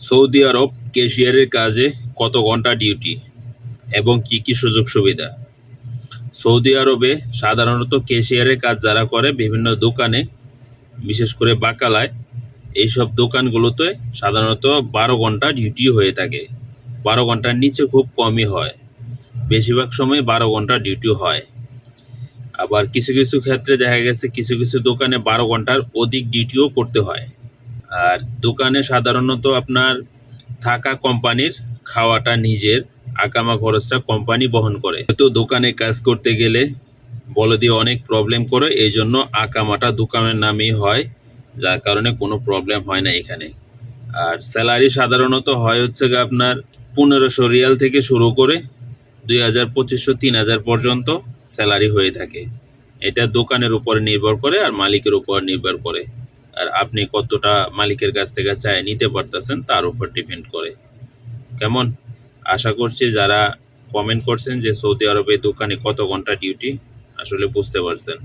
Saudi আরব ক্যাশিয়ারের কাজে কত ঘণ্টা ডিউটি এবং কি কি সুযোগ সুবিধা? সৌদি আরবে সাধারণত ক্যাশিয়ারের কাজ যারা করে বিভিন্ন দোকানে, বিশেষ করে বাকালায়, এইসব দোকানগুলোতে সাধারণত বারো ঘণ্টা ডিউটি হয়ে থাকে। বারো ঘণ্টার নিচে খুব কমই হয়। বেশিরভাগ সময় বারো ঘণ্টা ডিউটি হয়। আবার কিছু কিছু ক্ষেত্রে দেখা গেছে, কিছু কিছু দোকানে বারো ঘণ্টার অধিক ডিউটিও করতে হয়। আর দোকানে সাধারণত আপনার থাকা কোম্পানির খাওয়াটা নিজের, আকামা খরচটা কোম্পানি বহন করে। তো দোকানে কাজ করতে গেলে বলে দিয়ে অনেক প্রবলেম করে এই জন্য আকামাটা দোকানের নামেই হয়, যার কারণে কোনো প্রবলেম হয় না এখানে। আর স্যালারি সাধারণত হয় হচ্ছে আপনার পনেরোশো রিয়াল থেকে শুরু করে দুই হাজার পঁচিশশো, তিন হাজার পর্যন্ত স্যালারি হয়ে থাকে। এটা দোকানের উপরে নির্ভর করে আর মালিকের উপর নির্ভর করে। আর আপনি কতটা মালিকের কাছ থেকে চায় নিতে পারতেছেন, তার উপর ডিপেন্ড করে। কেমন? আশা করছি যারা কমেন্ট করছেন যে সৌদি আরবে দোকানে কত ঘণ্টা ডিউটি আসলে বুঝতে পারছেন।